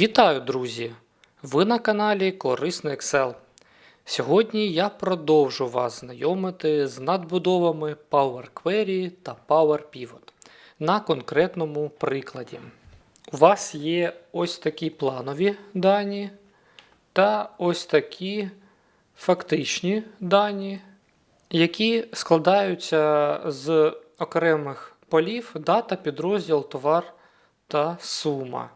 Вітаю, друзі! Ви на каналі Корисний Excel. Сьогодні я продовжу вас знайомити з надбудовами Power Query та Power Pivot на конкретному прикладі. У вас є ось такі планові дані та ось такі фактичні дані, які складаються з окремих полів дата, підрозділ, товар та сума.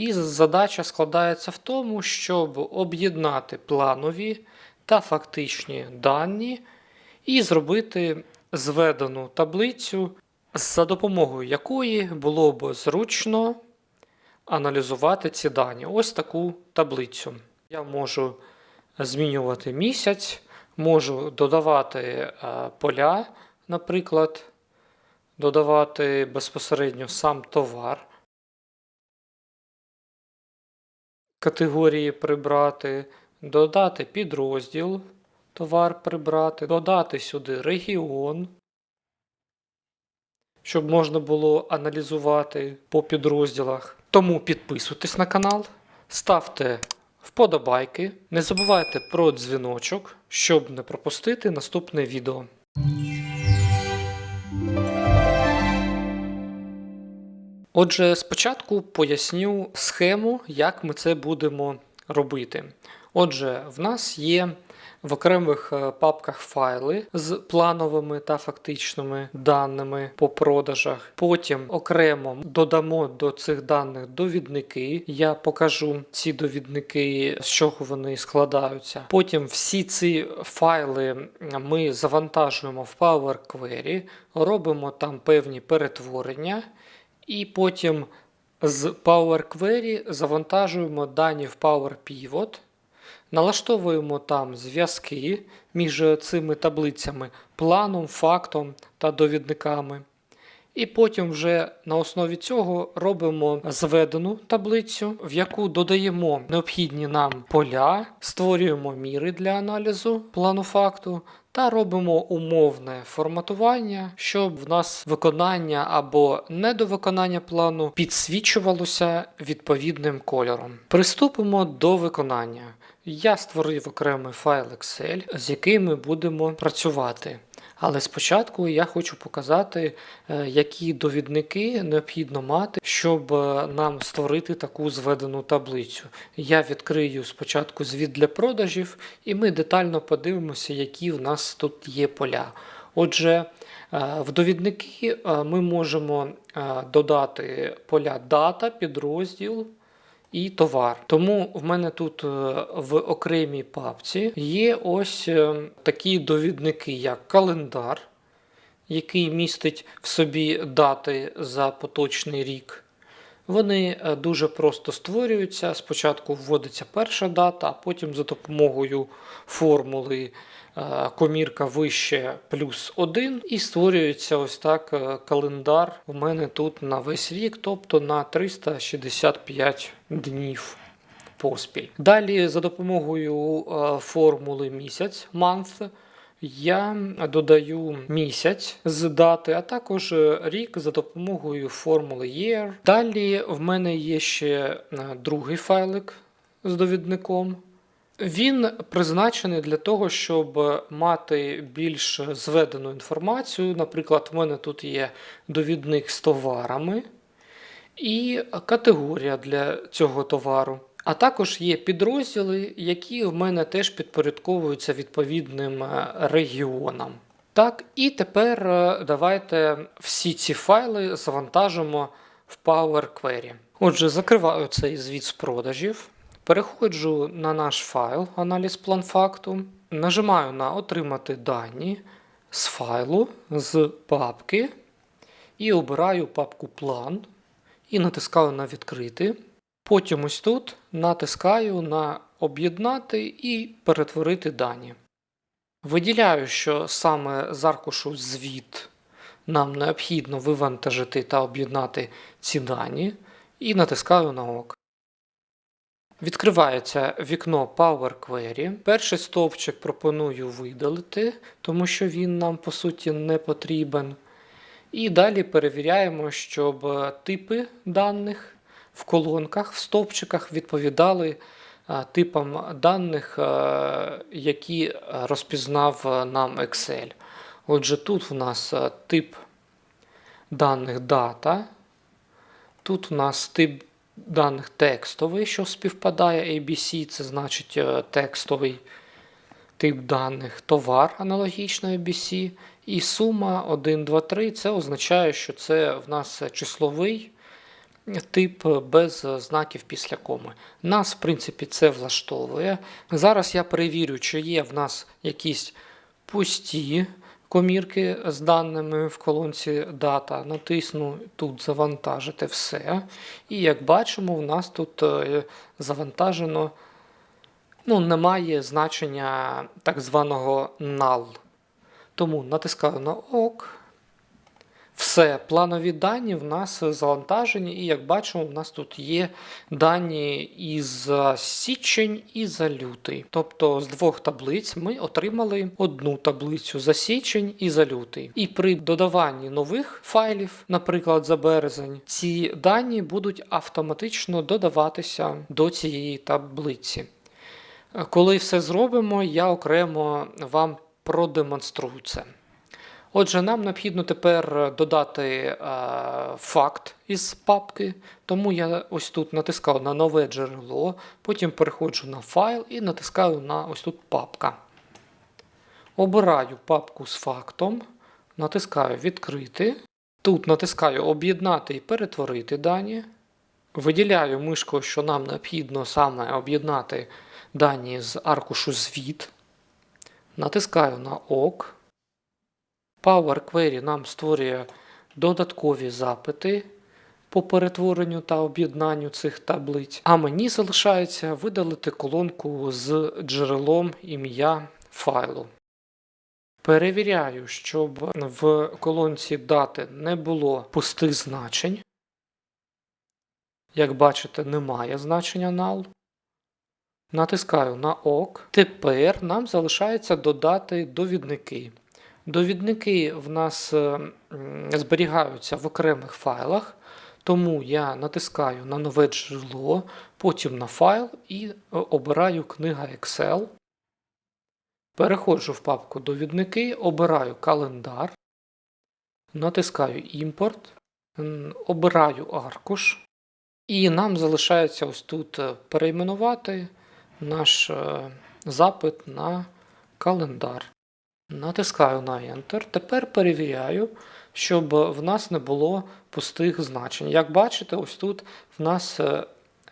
І задача складається в тому, щоб об'єднати планові та фактичні дані і зробити зведену таблицю, за допомогою якої було б зручно аналізувати ці дані. Ось таку таблицю. Я можу змінювати місяць, можу додавати е, поля, наприклад, додавати безпосередньо сам товар. Категорії прибрати, додати підрозділ, товар прибрати, додати сюди регіон, щоб можна було аналізувати по підрозділах. Тому підписуйтесь на канал, ставте вподобайки, не забувайте про дзвіночок, щоб не пропустити наступне відео. Отже, спочатку поясню схему, як ми це будемо робити. Отже, в нас є в окремих е, папках файли з плановими та фактичними даними по продажах. Потім окремо додамо до цих даних довідники. Я покажу ці довідники, з чого вони складаються. Потім всі ці файли ми завантажуємо в Power Query, робимо там певні перетворення. І потім з Power Query завантажуємо дані в Power Pivot, налаштовуємо там зв'язки між цими таблицями, планом, фактом та довідниками. І потім вже на основі цього робимо зведену таблицю, в яку додаємо необхідні нам поля, створюємо міри для аналізу плану факту та робимо умовне форматування, щоб в нас виконання або недовиконання плану підсвічувалося відповідним кольором. Приступимо до виконання. Я створив окремий файл Excel, з яким ми будемо працювати. Але спочатку я хочу показати, е, які довідники необхідно мати, щоб е, нам створити таку зведену таблицю. Я відкрию спочатку звіт для продажів, і ми детально подивимося, які в нас тут є поля. Отже, е, в довідники ми можемо додати поля дата, підрозділ і товар. Тому в мене тут е, в окремій папці є ось е, такі довідники, як календар, який містить в собі дати за поточний рік. Вони е, дуже просто створюються. Спочатку вводиться перша дата, а потім за допомогою формули комірка вище плюс 1, і створюється ось так е, календар у мене тут на весь рік, тобто на 365 днів поспіль. Далі, за допомогою е, формули місяць, month, я додаю місяць з дати, а також рік за допомогою формули year. Далі в мене є ще другий файлик з довідником. Він призначений для того, щоб мати більш зведену інформацію. Наприклад, в мене тут є довідник з товарами і категорія для цього товару. А також є підрозділи, які в мене теж підпорядковуються відповідним е, регіонам. Так, і тепер е, давайте всі ці файли завантажимо в Power Query. Отже, закриваю цей звіт з продажів. Переходжу на наш файл аналіз план факту, нажимаю на Отримати дані з файлу з папки і обираю папку План і натискаю на Відкрити. Потім ось тут натискаю на Об'єднати і перетворити дані. Виділяю, що саме з аркушу звіт нам необхідно вивантажити та об'єднати ці дані, і натискаю на ОК. Відкривається вікно Power Query. Перший стовпчик пропоную видалити, тому що він нам по суті не потрібен. І далі перевіряємо, щоб типи даних в колонках, в стовпчиках відповідали е, типам даних, е, які розпізнав нам Excel. Отже, тут в нас е, тип даних дата. Тут у нас тип даних текстовий, що співпадає ABC, це значить е, текстовий тип даних, товар аналогічно ABC. І сума 1, 2, 3 це означає, що це в нас числовий тип без знаків після коми. Нас, в принципі, це влаштовує. Зараз я перевірю, чи є в нас якісь пусті комірки з даними в колонці дата. Натисну тут завантажити все. І як бачимо, в нас тут е, завантажено ну, немає значення так званого null. Тому натискаю на ОК. Все, планові дані в нас завантажені, і як бачимо, в нас тут є дані і за січень, і за лютий. Тобто з двох таблиць ми отримали одну таблицю за січень і за лютий. І при додаванні нових файлів, наприклад, за березень, ці дані будуть автоматично додаватися до цієї таблиці. Коли все зробимо, я окремо вам продемонструю це. Отже, нам необхідно тепер додати е, факт із папки, тому я ось тут натискаю на нове джерело, потім переходжу на файл і натискаю на ось тут папка. Обираю папку з фактом, натискаю відкрити. Тут натискаю об'єднати і перетворити дані. Виділяю мишкою, що нам необхідно саме об'єднати дані з аркушу звіт. Натискаю на ОК. Power Query нам створює додаткові запити по перетворенню та об'єднанню цих таблиць. А мені залишається видалити колонку з джерелом ім'я файлу. Перевіряю, щоб в колонці дати не було пустих значень. Як бачите, немає значення null. Натискаю на ОК. Тепер нам залишається додати довідники. Довідники в нас е, зберігаються в окремих файлах, тому я натискаю на нове джерело, потім на файл і е, обираю книга Excel. Переходжу в папку Довідники, обираю календар, натискаю імпорт, обираю аркуш. І нам залишається ось тут е, перейменувати наш запит на календар. Натискаю на Enter. Тепер перевіряю, щоб в нас не було пустих значень. Як бачите, ось тут в нас е,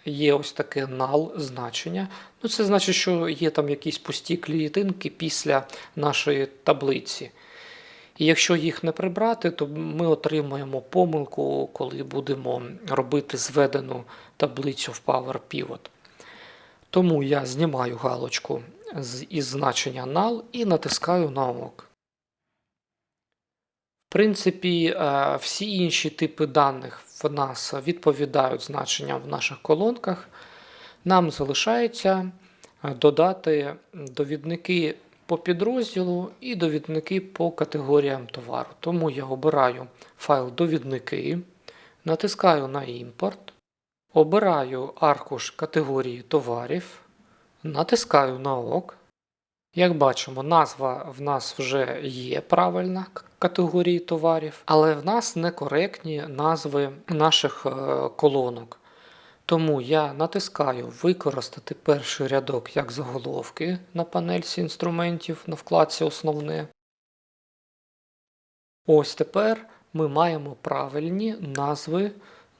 є ось таке null значення. Ну, Це значить, що є там якісь пусті клітинки після нашої таблиці. І якщо їх не прибрати, то ми отримаємо помилку, коли будемо робити зведену таблицю в Power Pivot. Тому я знімаю галочку із значення null і натискаю на ок. В принципі, е, всі інші типи даних в нас відповідають значенням в наших колонках. Нам залишається е, додати довідники по підрозділу і довідники по категоріям товару. Тому я обираю файл довідники, натискаю на імпорт, обираю аркуш категорії товарів, натискаю на ОК. Як бачимо, назва в нас вже є правильна категорії товарів, але в нас некоректні назви наших е, колонок. Тому я натискаю використати перший рядок як заголовки на панельці інструментів на вкладці Основне. Ось тепер ми маємо правильні назви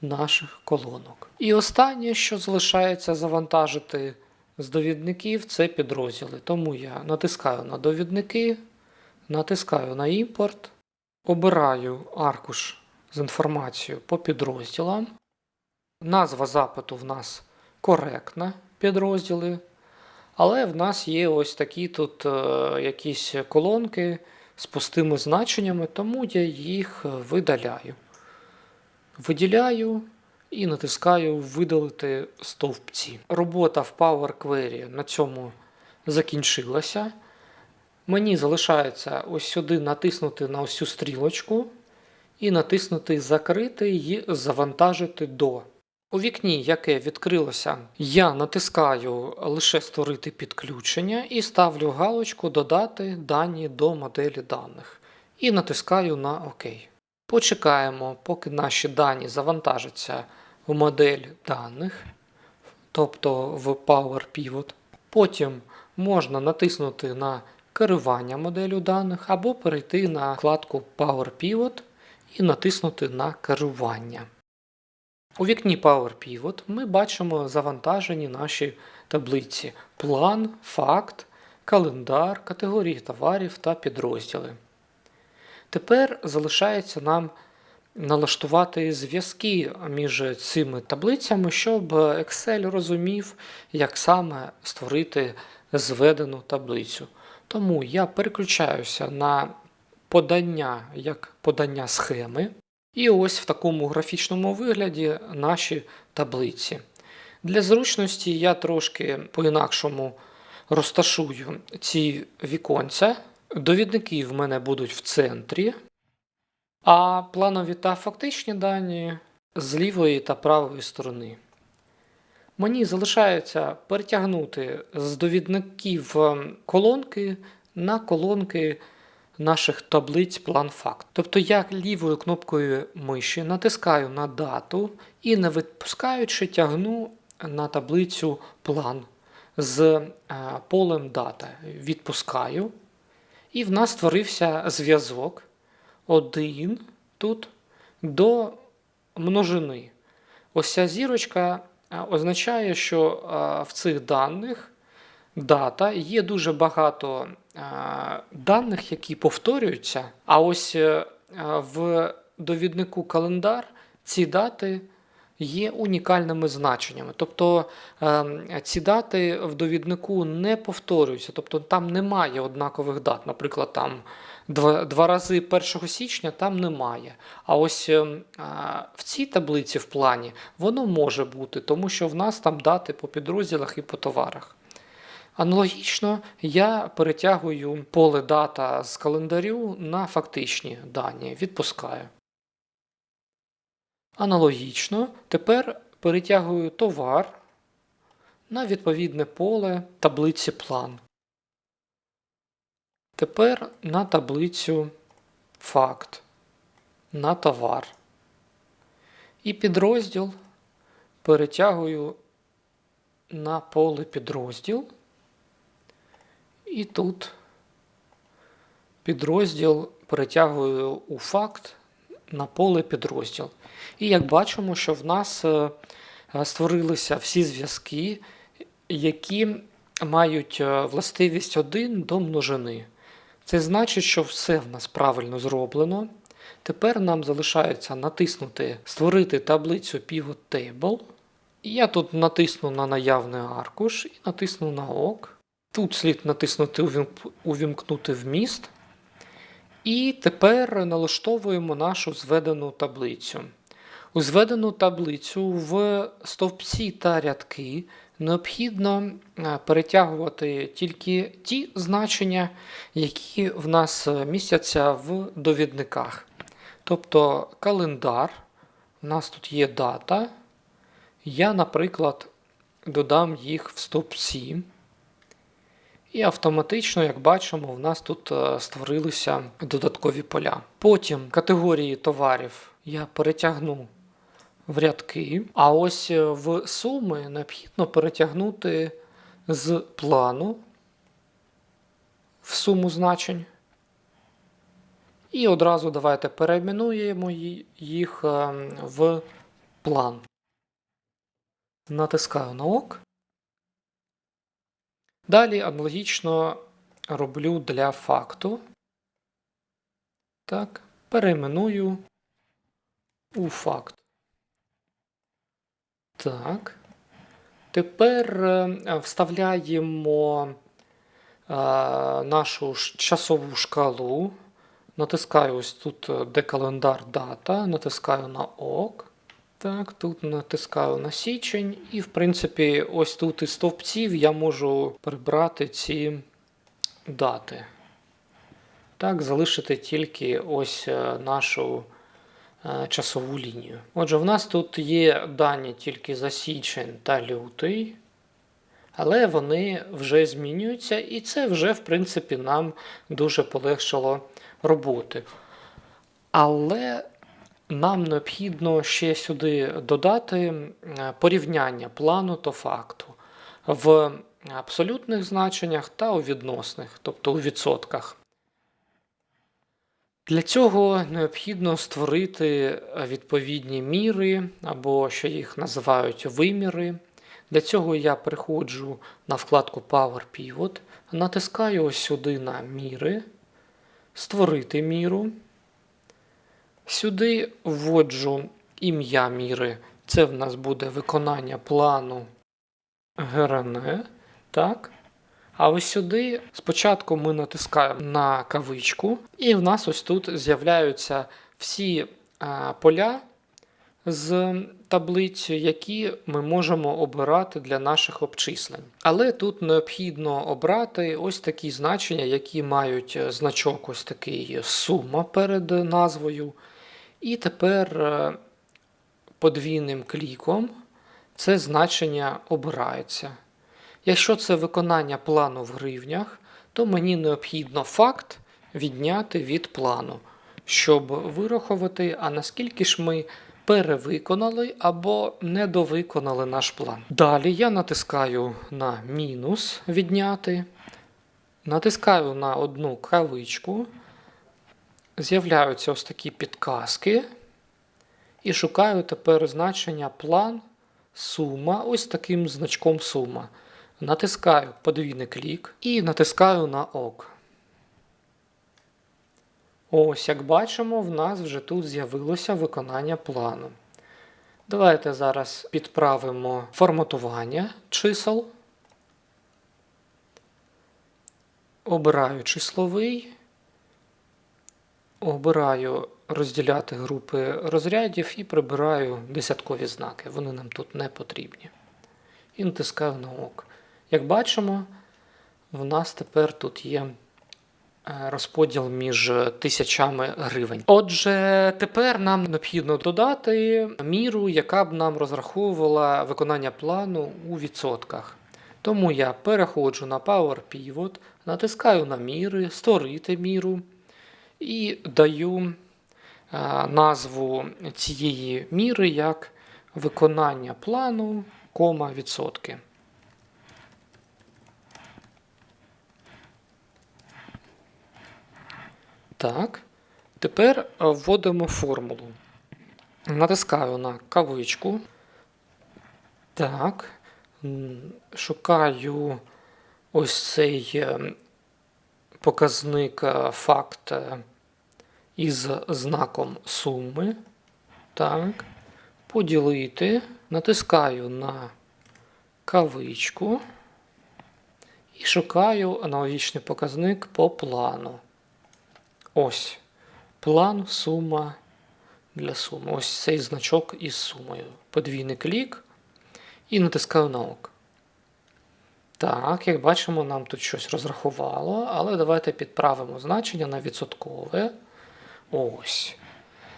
наших колонок. І останнє, що залишається завантажити з довідників, це підрозділи. Тому я натискаю на довідники, натискаю на імпорт, обираю аркуш з інформацією по підрозділам. Назва запиту в нас коректна підрозділи, але в нас є ось такі тут е, якісь колонки з пустими значеннями, тому я їх видаляю. Виділяю і натискаю Видалити стовпці. Робота в Power Query на цьому закінчилася. Мені залишається ось сюди натиснути на ось цю стрілочку і натиснути Закрити і завантажити до. У вікні, яке відкрилося, я натискаю лише створити підключення і ставлю галочку Додати дані до моделі даних і натискаю на ОК. Почекаємо, поки наші дані завантажаться в модель даних, тобто в Power Pivot. Потім можна натиснути на керування моделлю даних або перейти на вкладку Power Pivot і натиснути на керування. У вікні Power Pivot ми бачимо завантажені наші таблиці: план, факт, календар, категорії товарів та підрозділи. Тепер залишається нам налаштувати зв'язки між цими таблицями, щоб Excel розумів, як саме створити зведену таблицю. Тому я переключаюся на подання як подання схеми. І ось в такому графічному вигляді наші таблиці. Для зручності я трошки по-інакшому розташую ці віконця. Довідники в мене будуть в центрі, а планові та фактичні дані з лівої та правої сторони. Мені залишається перетягнути з довідників колонки на колонки наших таблиць план факт. Тобто я лівою кнопкою миші натискаю на дату і, не відпускаючи, тягну на таблицю план з е, полем дата. Відпускаю. І в нас створився зв'язок один тут до множини. Ось ця зірочка означає, що в цих даних дата є дуже багато даних, які повторюються. А ось е, в довіднику календар ці дати є унікальними значеннями. Тобто ем, ці дати в довіднику не повторюються, тобто там немає однакових дат. Наприклад, там два, два рази 1 січня там немає. А ось ем, в цій таблиці в плані воно може бути, тому що в нас там дати по підрозділах і по товарах. Аналогічно я перетягую поле дата з календарю на фактичні дані, відпускаю. Аналогічно тепер перетягую товар на відповідне поле таблиці план. Тепер на таблицю факт на товар. І підрозділ перетягую на поле підрозділ. І тут підрозділ перетягую у факт на поле підрозділ. І як бачимо, що в нас е, створилися всі зв'язки, які мають е, властивість 1 до множини. Це значить, що все в нас правильно зроблено. Тепер нам залишається натиснути Створити таблицю Pivot Table. Я тут натисну на наявний аркуш і натисну на ОК. Тут слід натиснути Увімкнути вміст. І тепер налаштовуємо нашу зведену таблицю. У зведену таблицю в стовпці та рядки необхідно е, перетягувати тільки ті значення, які в нас містяться в довідниках. Тобто календар, у нас тут є дата. Я, наприклад, додам їх в стовпці. І автоматично, як бачимо, в нас тут е, створилися додаткові поля. Потім категорії товарів я перетягну в рядки, а ось е, в суми необхідно перетягнути з плану в суму значень. І одразу давайте перейменуємо їх е, в план. Натискаю на ОК. Далі аналогічно роблю для факту. Так, перейменую у факт. Так. Тепер е, вставляємо е, нашу часову шкалу. Натискаю ось тут, е, де календар дата, натискаю на ОК. Так, тут натискаю на січень, і, в принципі, ось тут із стовпців я можу прибрати ці дати. Так, залишити тільки ось е, нашу е, часову лінію. Отже, в нас тут є дані тільки за січень та лютий, але вони вже змінюються, і це вже, в принципі, нам дуже полегшило роботи. Але нам необхідно ще сюди додати порівняння плану та факту в абсолютних значеннях та у відносних, тобто у відсотках. Для цього необхідно створити відповідні міри, або що їх називають виміри. Для цього я переходжу на вкладку Power Pivot, натискаю ось сюди на міри, створити міру. Сюди вводжу ім'я міри. Це в нас буде виконання плану ГРН. Так. А ось сюди спочатку ми натискаємо на кавичку, і в нас ось тут з'являються всі а, поля з таблицю, які ми можемо обирати для наших обчислень. Але тут необхідно обрати ось такі значення, які мають е, значок ось такий сума перед назвою. І тепер е, подвійним кліком це значення обирається. Якщо це виконання плану в гривнях, то мені необхідно факт відняти від плану, щоб вирахувати, а наскільки ж ми перевиконали або недовиконали наш план. Далі я натискаю на мінус відняти, натискаю на одну кавичку, з'являються ось такі підказки. І шукаю тепер значення план, сума, ось таким значком сума. Натискаю подвійний клік і натискаю на ОК. Ось, як бачимо, в нас вже тут з'явилося виконання плану. Давайте зараз підправимо форматування чисел. Обираю числовий. Обираю розділяти групи розрядів і прибираю десяткові знаки. Вони нам тут не потрібні. І натискаю на ОК. Як бачимо, в нас тепер тут є е, розподіл між тисячами гривень. Отже, тепер нам необхідно додати міру, яка б нам розраховувала виконання плану у відсотках. Тому я переходжу на Power Pivot, натискаю на міри, створити міру і даю назву цієї міри як виконання плану, кома відсотки. Так. Тепер вводимо формулу. Натискаю на кавичку. Так. Шукаю ось цей е, показник е, факт е, із знаком суми. Так. Поділити. Натискаю на кавичку і шукаю аналогічний показник по плану. Ось. План, сума для суми. Ось цей значок із сумою. Подвійний клік і натискаю на ок. Так, як бачимо, нам тут щось розрахувало, але давайте підправимо значення на відсоткове. Ось.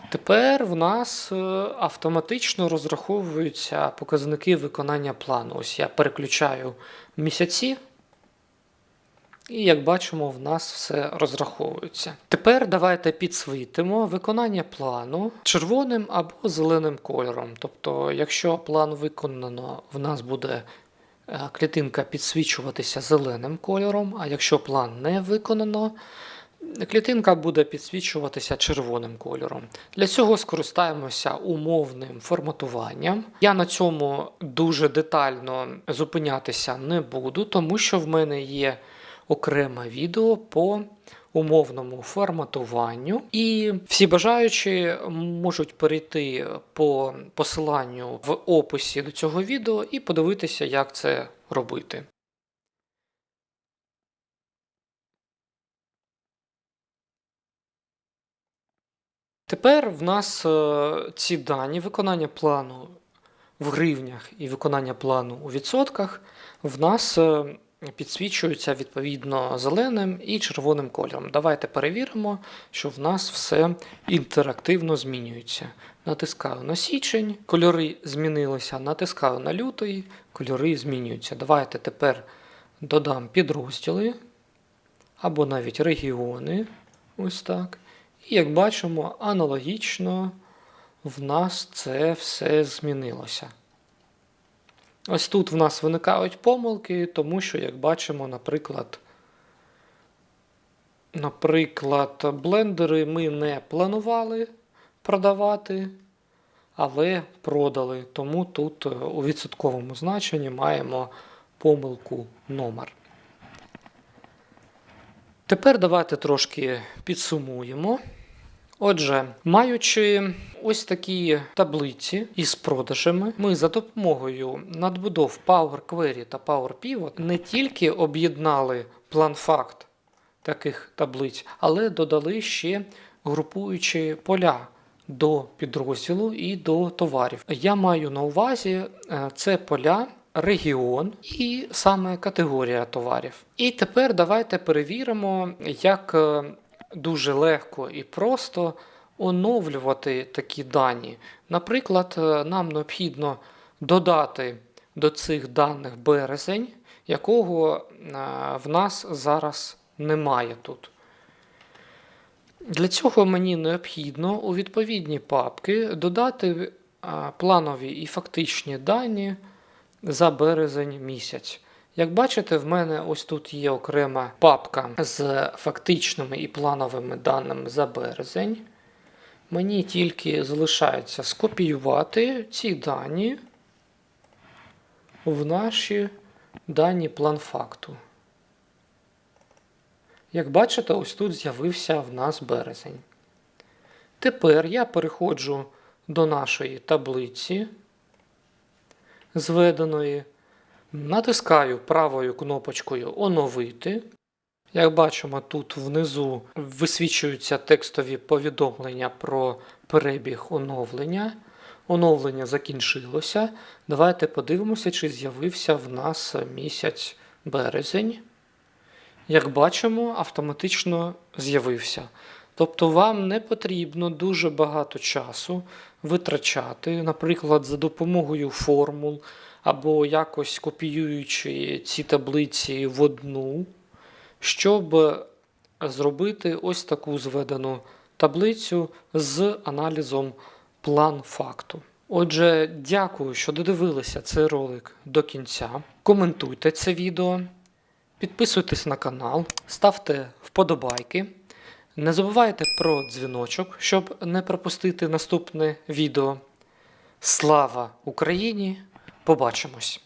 Тепер в нас е, автоматично розраховуються показники виконання плану. Ось я переключаю місяці. І як бачимо, в нас все розраховується. Тепер давайте підсвітимо виконання плану червоним або зеленим кольором. Тобто, якщо план виконано, в нас буде е, клітинка підсвічуватися зеленим кольором, а якщо план не виконано, клітинка буде підсвічуватися червоним кольором. Для цього скористаємося умовним форматуванням. Я на цьому дуже детально зупинятися не буду, тому що в мене є окреме відео по умовному форматуванню. І всі бажаючі можуть перейти по посиланню в описі до цього відео і подивитися, як це робити. Тепер в нас е, ці дані виконання плану в гривнях і виконання плану у відсотках в нас е, підсвічуються відповідно зеленим і червоним кольором. Давайте перевіримо, що в нас все інтерактивно змінюється. Натискаю на січень, кольори змінилися, натискаю на лютий, кольори змінюються. Давайте тепер додам підрозділи або навіть регіони. Ось так. І як бачимо, аналогічно в нас це все змінилося. Ось тут в нас виникають помилки, тому що, як бачимо, наприклад, наприклад, блендери ми не планували продавати, але продали. Тому тут у відсотковому значенні маємо помилку номер. Тепер давайте трошки підсумуємо. Отже, маючи ось такі таблиці із продажами, ми за допомогою надбудов Power Query та Power Pivot не тільки об'єднали план факт таких таблиць, але додали ще групуючі поля до підрозділу і до товарів. Я маю на увазі е, це поля. Регіон і саме категорія товарів. І тепер давайте перевіримо, як е, дуже легко і просто оновлювати такі дані. Наприклад, е, нам необхідно додати до цих даних березень, якого е, в нас зараз немає тут. Для цього мені необхідно у відповідні папки додати планові і фактичні дані за березень місяць. Як бачите, в мене ось тут є окрема папка з фактичними і плановими даними за березень. Мені тільки залишається скопіювати ці дані в наші дані план факту. Як бачите, ось тут з'явився в нас березень. Тепер я переходжу до нашої таблиці зведеної. Натискаю правою кнопочкою Оновити. Як бачимо, тут внизу висвічуються текстові повідомлення про перебіг оновлення. Оновлення закінчилося. Давайте подивимося, чи з'явився в нас місяць березень. Як бачимо, автоматично з'явився. Тобто вам не потрібно дуже багато часу витрачати, наприклад, за допомогою формул або якось копіюючи ці таблиці в одну, щоб зробити ось таку зведену таблицю з аналізом план факту. Отже, дякую, що додивилися цей ролик до кінця. Коментуйте це відео, підписуйтесь на канал, ставте вподобайки. Не забувайте про дзвіночок, щоб не пропустити наступне відео. Слава Україні! Побачимось!